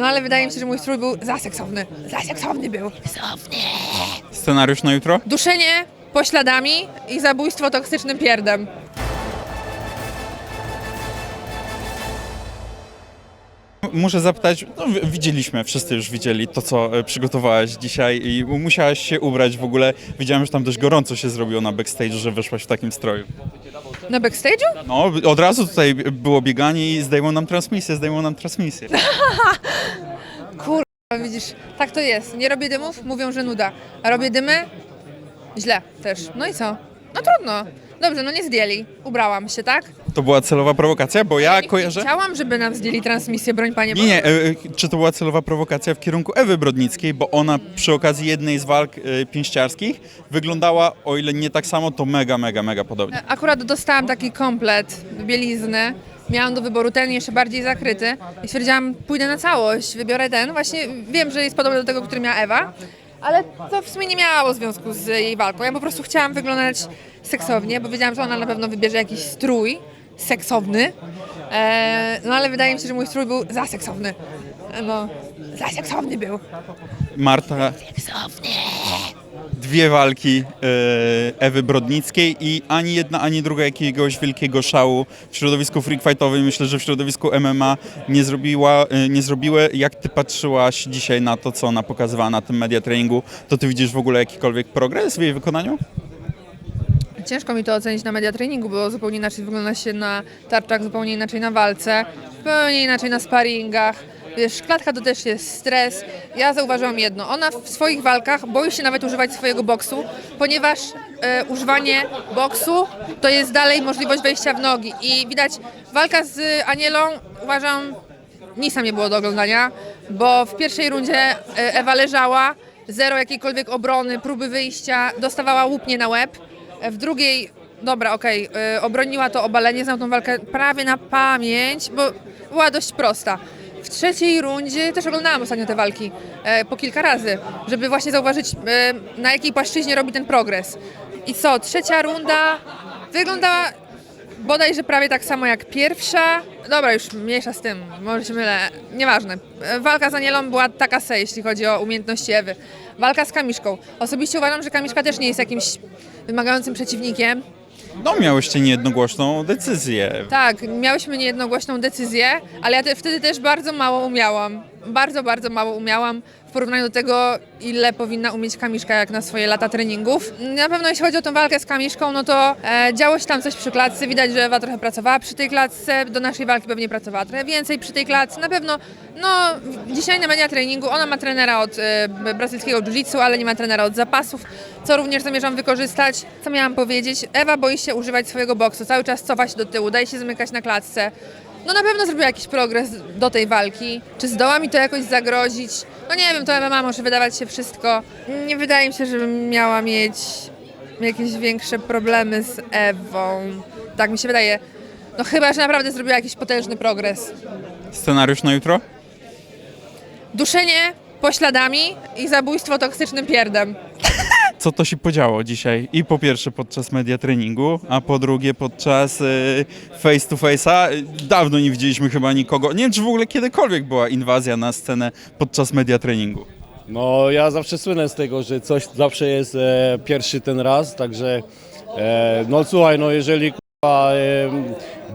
No ale wydaje mi się, że mój strój był za seksowny. Za seksowny był. Scenariusz na jutro? Duszenie pośladami i zabójstwo toksycznym pierdem. Muszę zapytać, no, widzieliśmy, wszyscy już widzieli to, co e, przygotowałaś dzisiaj i musiałaś się ubrać w ogóle. Widziałem, że tam dość gorąco się zrobiło na backstage, że wyszłaś w takim stroju. Na backstage'u? No, od razu tutaj było bieganie i zdejmą nam transmisję, zdejmą nam transmisję. Kurwa, widzisz, tak to jest. Nie robię dymów, mówią, że nuda. A robię dymy? Źle też. No i co? No trudno. Dobrze, no nie zdjęli. Ubrałam się, tak? To była celowa prowokacja, bo ja kojarzę... Chciałam, żeby nam zdjęli transmisję, broń panie. Nie, nie, e, e, czy to była celowa prowokacja w kierunku Ewy Brodnickiej, bo ona przy okazji jednej z walk e, pięściarskich wyglądała, o ile nie tak samo, to mega, mega, mega podobnie. Akurat dostałam taki komplet bielizny. Miałam do wyboru ten jeszcze bardziej zakryty i stwierdziłam, pójdę na całość, wybiorę ten. Właśnie wiem, że jest podobny do tego, który miała Ewa, ale to w sumie nie miało związku z jej walką. Ja po prostu chciałam wyglądać seksownie, bo wiedziałam, że ona na pewno wybierze jakiś strój seksowny. Eee, no ale wydaje mi się, że mój strój był za seksowny. No, za seksowny był. Marta. Dwie walki e, Ewy Brodnickiej i ani jedna, ani druga jakiegoś wielkiego szału w środowisku freak fightowym. Myślę, że w środowisku MMA nie, zrobiła, e, nie zrobiły. Jak ty patrzyłaś dzisiaj na to, co ona pokazywała na tym media treningu, to ty widzisz w ogóle jakikolwiek progres w jej wykonaniu? Ciężko mi to ocenić na media treningu, bo zupełnie inaczej wygląda się na tarczach, zupełnie inaczej na walce, zupełnie inaczej na sparingach. Wiesz, klatka to też jest stres. Ja zauważyłam jedno. Ona w swoich walkach boi się nawet używać swojego boksu, ponieważ e, używanie boksu to jest dalej możliwość wejścia w nogi. I widać, walka z Anielą uważam nic nie było do oglądania, bo w pierwszej rundzie e, Ewa leżała, zero jakiejkolwiek obrony, próby wyjścia, dostawała łupnie na łeb. W drugiej, dobra, okej, e, obroniła to obalenie, znam tą walkę prawie na pamięć, bo była dość prosta. W trzeciej rundzie też oglądałam ostatnio te walki e, po kilka razy, żeby właśnie zauważyć, e, na jakiej płaszczyźnie robi ten progres. I co, trzecia runda wyglądała bodajże prawie tak samo jak pierwsza. Dobra, już mniejsza z tym, może się mylę, nieważne. E, Walka z Anielą była taka se, jeśli chodzi o umiejętności Ewy. Walka z Kamiszką. Osobiście uważam, że Kamiszka też nie jest jakimś wymagającym przeciwnikiem. No, miałyście niejednogłośną decyzję. Tak, miałyśmy niejednogłośną decyzję, ale ja te, wtedy też bardzo mało umiałam. Bardzo, bardzo mało umiałam w porównaniu do tego, ile powinna umieć Kamiszka jak na swoje lata treningów. Na pewno jeśli chodzi o tą walkę z Kamiszką, no to e, działo się tam coś przy klatce. Widać, że Ewa trochę pracowała przy tej klatce. Do naszej walki pewnie pracowała trochę więcej przy tej klatce. Na pewno, no dzisiaj na media treningu ona ma trenera od e, brazylijskiego jiu-jitsu, ale nie ma trenera od zapasów, co również zamierzam wykorzystać. Co miałam powiedzieć? Ewa boi się używać swojego boksu, cały czas cofa się do tyłu, daje się zamykać na klatce. No na pewno zrobiła jakiś progres do tej walki. Czy zdoła mi to jakoś zagrozić? No nie wiem, to MMA może wydawać się wszystko. Nie wydaje mi się, żebym miała mieć jakieś większe problemy z Ewą. Tak mi się wydaje. No chyba, że naprawdę zrobiła jakiś potężny progres. Scenariusz na jutro? Duszenie pośladami i zabójstwo toksycznym pierdem. Co to się podziało dzisiaj. I po pierwsze podczas media treningu, a po drugie podczas y, face to face'a. Y, Dawno nie widzieliśmy chyba nikogo. Nie wiem, czy w ogóle kiedykolwiek była inwazja na scenę podczas media treningu. No ja zawsze słynę z tego, że coś zawsze jest e, pierwszy ten raz, także e, no słuchaj, no jeżeli kurwa, e,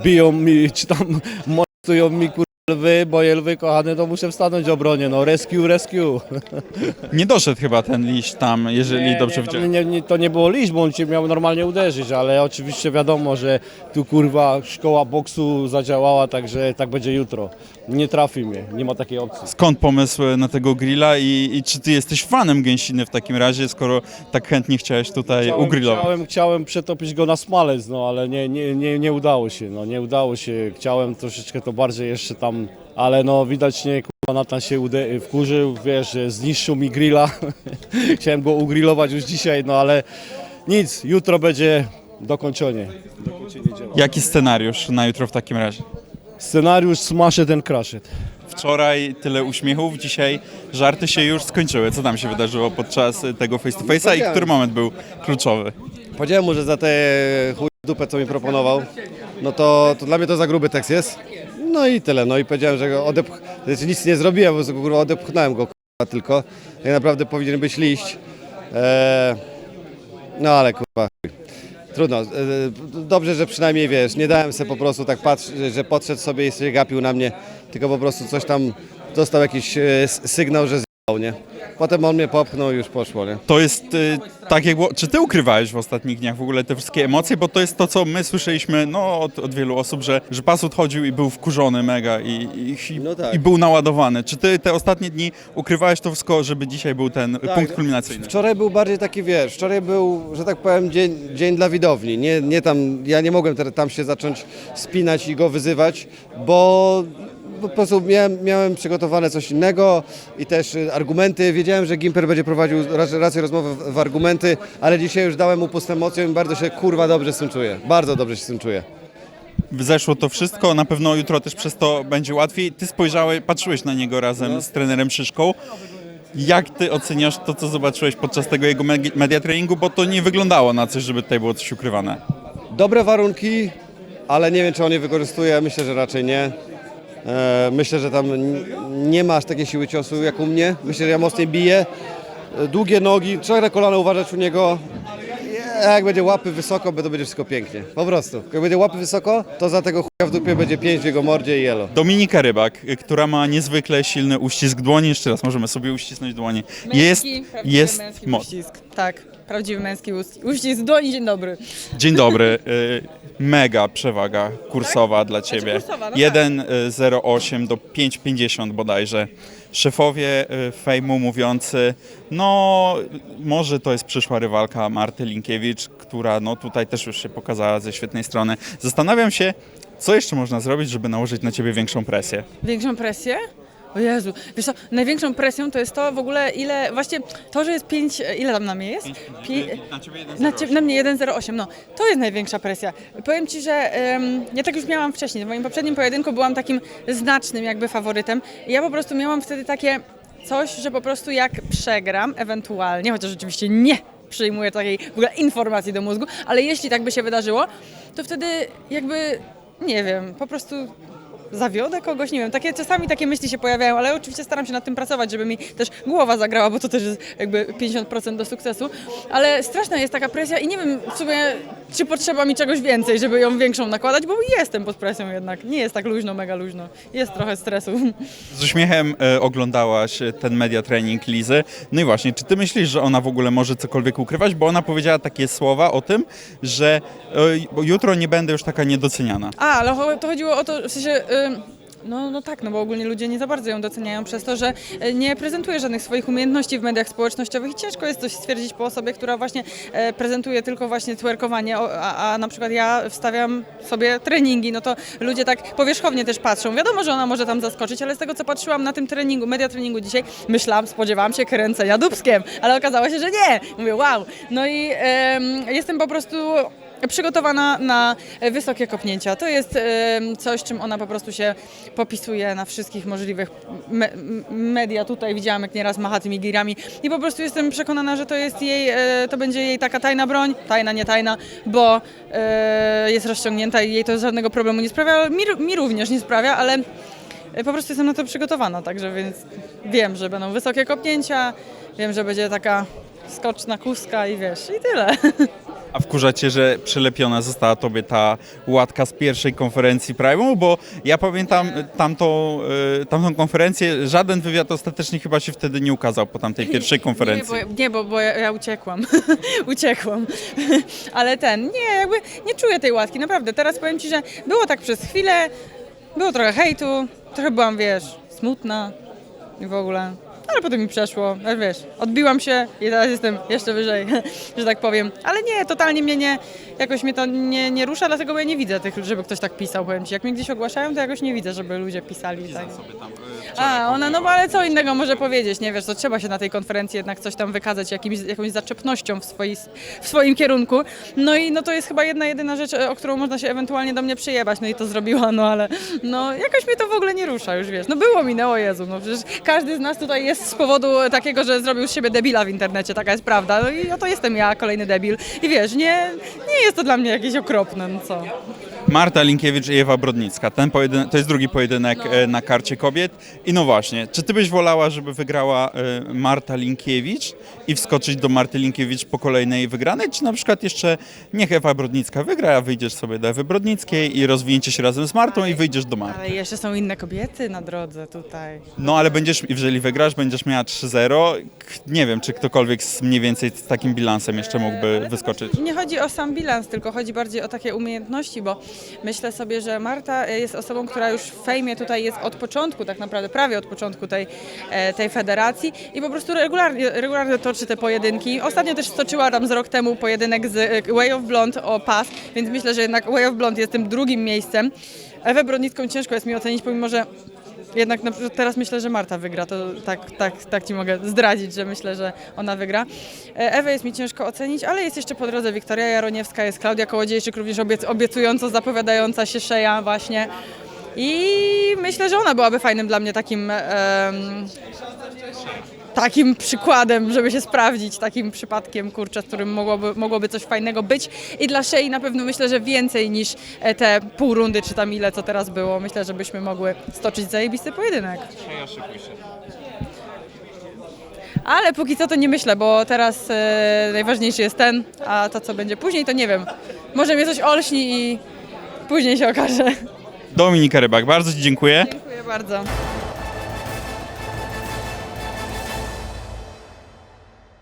biją mi, czy tam molestują mi kurwa lwy, moje lwy kochane, to muszę wstanąć w obronie, no rescue, rescue. Nie doszedł chyba ten liść tam, jeżeli dobrze widziałem. nie, nie, to nie było liść, bo on cię miał normalnie uderzyć, ale oczywiście wiadomo, że tu kurwa szkoła boksu zadziałała, także tak będzie jutro. Nie trafi mnie, nie ma takiej opcji. Skąd pomysł na tego grilla i, i czy ty jesteś fanem gęsiny w takim razie, skoro tak chętnie chciałeś tutaj ugrillować? Chciałem, chciałem przetopić go na smalec, no ale nie, nie, nie, nie udało się, no nie udało się. Chciałem troszeczkę to bardziej jeszcze tam, ale no widać nie, kurwa Natan się ude- wkurzył, wiesz, zniszczył mi grilla. Chciałem go ugrillować już dzisiaj, no ale nic, jutro będzie dokończenie. Jaki scenariusz na jutro w takim razie? Scenariusz smash ten crashet. Wczoraj tyle uśmiechów, dzisiaj żarty się już skończyły. Co tam się wydarzyło podczas tego face to face'a i który moment był kluczowy? Powiedziałem mu, że za tę chuj dupę, co mi proponował, no to, to dla mnie to za gruby tekst jest. No i tyle, no i powiedziałem, że go odepch... Znaczy nic nie zrobiłem, po prostu kurwa odepchnąłem go kurwa tylko. Tak naprawdę powinien być liść. Eee, no ale kurwa. Trudno. E, Dobrze, że przynajmniej wiesz, nie dałem sobie po prostu tak patrzeć, że podszedł sobie i się gapił na mnie, tylko po prostu coś tam dostał jakiś e, sygnał, że nie? Potem on mnie popchnął i już poszło, nie? To jest y, tak jak było, czy ty ukrywałeś w ostatnich dniach w ogóle te wszystkie emocje, bo to jest to, co my słyszeliśmy no, od, od wielu osób, że, że pas odchodził i był wkurzony mega i, i, i, No tak. i był naładowany. Czy ty te ostatnie dni ukrywałeś to wszystko, żeby dzisiaj był ten Tak. punkt kulminacyjny? Wczoraj był bardziej taki, wiesz, wczoraj był, że tak powiem, dzień, dzień dla widowni. Nie, nie tam, ja nie mogłem tam się zacząć spinać i go wyzywać, bo po prostu miałem, miałem przygotowane coś innego i też y, argumenty. Wiedziałem, że Gimper będzie prowadził raczej, raczej rozmowę w, w argumenty, ale dzisiaj już dałem mu pustą emocją i bardzo się kurwa dobrze z tym czuję. Bardzo dobrze się z tym czuję. Zeszło to wszystko, na pewno jutro też przez to będzie łatwiej. Ty spojrzałeś, patrzyłeś na niego razem z trenerem Szyszką. Jak ty oceniasz to, co zobaczyłeś podczas tego jego media treningu, bo to nie wyglądało na coś, żeby tutaj było coś ukrywane. Dobre warunki, ale nie wiem, czy on je wykorzystuje. Myślę, że raczej nie. E, Myślę, że tam nie ma aż takiej siły ciosu jak u mnie. Myślę, że ja mocniej biję. E, Długie nogi, trzeba na kolana uważać u niego. Ja- Jak będzie łapy wysoko, to będzie wszystko pięknie. Po prostu. Jak będzie łapy wysoko, to za tego w dupie będzie pięć w jego mordzie i jelo. Dominika Rybak, y, która ma niezwykle silny uścisk dłoni, jeszcze raz możemy sobie uścisnąć dłonie. Jest, Męski, prawdziwy jest męski moc. uścisk. Tak, prawdziwy męski uścisk. Uścisk dłoni, dzień dobry. Dzień dobry. y, Mega przewaga kursowa dla ciebie. kursowa, no 1,08 do 5,50 bodajże. Szefowie y, fejmu mówiący, no może to jest przyszła rywalka Marty Linkiewicz, która no tutaj też już się pokazała ze świetnej strony. Zastanawiam się, co jeszcze można zrobić, żeby nałożyć na ciebie większą presję. Większą presję? O Jezu, wiesz co, największą presją to jest to w ogóle ile, właśnie to, że jest 5, ile tam na mnie jest? Pi- Na ciebie na, na mnie 1,08, no to jest największa presja. Powiem Ci, że em, ja tak już miałam wcześniej, w moim poprzednim pojedynku byłam takim znacznym jakby faworytem i ja po prostu miałam wtedy takie coś, że po prostu jak przegram ewentualnie, chociaż oczywiście nie przyjmuję takiej w ogóle informacji do mózgu, ale jeśli tak by się wydarzyło, to wtedy jakby, nie wiem, po prostu zawiodę kogoś, nie wiem, takie czasami takie myśli się pojawiają, ale oczywiście staram się nad tym pracować, żeby mi też głowa zagrała, bo to też jest jakby 50% do sukcesu, ale straszna jest taka presja i nie wiem w sumie, czy potrzeba mi czegoś więcej, żeby ją większą nakładać, bo jestem pod presją jednak, nie jest tak luźno, mega luźno, jest trochę stresu. Z uśmiechem e, oglądałaś e, ten media trening Lizy. No i właśnie, czy ty myślisz, że ona w ogóle może cokolwiek ukrywać? Bo ona powiedziała takie słowa o tym, że e, jutro nie będę już taka niedoceniana. A, ale cho- to chodziło o to, w sensie... ym, No, no tak, no bo ogólnie ludzie nie za bardzo ją doceniają przez to, że e, nie prezentuje żadnych swoich umiejętności w mediach społecznościowych i ciężko jest coś stwierdzić po osobie, która właśnie e, prezentuje tylko właśnie twerkowanie, a, a na przykład ja wstawiam sobie treningi, no to ludzie tak powierzchownie też patrzą. Wiadomo, że ona może tam zaskoczyć, ale z tego co patrzyłam na tym treningu, media treningu dzisiaj, myślałam, spodziewałam się kręcenia dubskiem, ale okazało się, że nie. Mówię, wow. No i em, jestem po prostu przygotowana na wysokie kopnięcia. To jest coś, czym ona po prostu się popisuje na wszystkich możliwych me media. Tutaj widziałam, jak nieraz macha tymi girami i po prostu jestem przekonana, że to jest jej, e, to będzie jej taka tajna broń, tajna, nie tajna, bo e, jest rozciągnięta i jej to żadnego problemu nie sprawia, mi, mi również nie sprawia, ale e, po prostu jestem na to przygotowana, także więc wiem, że będą wysokie kopnięcia, wiem, że będzie taka skoczna kuska i wiesz, i tyle. A wkurza cię, że przylepiona została tobie ta łatka z pierwszej konferencji Prime'u? Bo ja pamiętam e, tamtą, e, tamtą konferencję, żaden wywiad ostatecznie chyba się wtedy nie ukazał po tamtej pierwszej konferencji. Nie, bo, nie, bo, bo ja, ja uciekłam. uciekłam. Ale ten, nie, jakby nie czuję tej łatki, naprawdę. Teraz powiem Ci, że było tak przez chwilę, było trochę hejtu, trochę byłam, wiesz, smutna i w ogóle. Ale potem mi przeszło, ale wiesz, odbiłam się i teraz jestem jeszcze wyżej, że tak powiem. Ale nie, totalnie mnie nie, jakoś mnie to nie, nie rusza, dlatego bo ja nie widzę tych, żeby ktoś tak pisał, powiem Ci. Jak mnie gdzieś ogłaszają, to jakoś nie widzę, żeby ludzie pisali. Tak. A, ona, no bo ale co innego może powiedzieć, nie wiesz, to trzeba się na tej konferencji jednak coś tam wykazać jakimś, jakąś zaczepnością w, swoi, w swoim kierunku. No i no to jest chyba jedna, jedyna rzecz, e, o którą można się ewentualnie do mnie przyjebać, no i to zrobiła, no ale no jakoś mnie to w ogóle nie rusza już, wiesz. No było, minęło, Jezu, no przecież każdy z nas tutaj jest z powodu takiego, że zrobił z siebie debila w internecie, taka jest prawda, no i oto jestem ja, kolejny debil i wiesz, nie, nie jest to dla mnie jakieś okropne, no co. Marta Linkiewicz i Ewa Brodnicka. Ten to jest drugi pojedynek e, na karcie kobiet. I no właśnie, czy ty byś wolała, żeby wygrała e, Marta Linkiewicz i wskoczyć do Marty Linkiewicz po kolejnej wygranej, czy na przykład jeszcze niech Ewa Brodnicka wygra, a wyjdziesz sobie do Ewy Brodnickiej i rozwinięcie się razem z Martą i wyjdziesz do Marty. Ale jeszcze są inne kobiety na drodze tutaj. No ale będziesz, jeżeli wygrasz, będziesz miała 3-0. K- Nie wiem, czy ktokolwiek z mniej więcej z takim bilansem jeszcze mógłby wyskoczyć. Nie chodzi o sam bilans, tylko chodzi bardziej o takie umiejętności, bo myślę sobie, że Marta jest osobą, która już w fejmie tutaj jest od początku, tak naprawdę prawie od początku tej, e, tej federacji i po prostu regularnie, regularnie toczy te pojedynki. Ostatnio też stoczyła tam z rok temu pojedynek z e, Way of Blonde o pas, więc myślę, że jednak Way of Blonde jest tym drugim miejscem. Ewę Brodnicką ciężko jest mi ocenić, pomimo że jednak na, teraz myślę, że Marta wygra, to tak, tak, tak Ci mogę zdradzić, że myślę, że ona wygra. E, Ewę jest mi ciężko ocenić, ale jest jeszcze po drodze Wiktoria Jaroniewska, jest Klaudia Kołodziejczyk, również obiec, obiecująco zapowiadająca się Szeja właśnie. I myślę, że ona byłaby fajnym dla mnie takim... em, takim przykładem, żeby się sprawdzić, takim przypadkiem, kurczę, z którym mogłoby, mogłoby coś fajnego być. I dla Szei na pewno myślę, że więcej niż e, te pół rundy, czy tam ile, co teraz było. Myślę, że byśmy mogły stoczyć zajebisty pojedynek. Ale póki co to nie myślę, bo teraz e, najważniejszy jest ten, a to co będzie później to nie wiem. Może mnie coś olśni i później się okaże. Dominika Rybak, bardzo Ci dziękuję. Dziękuję bardzo.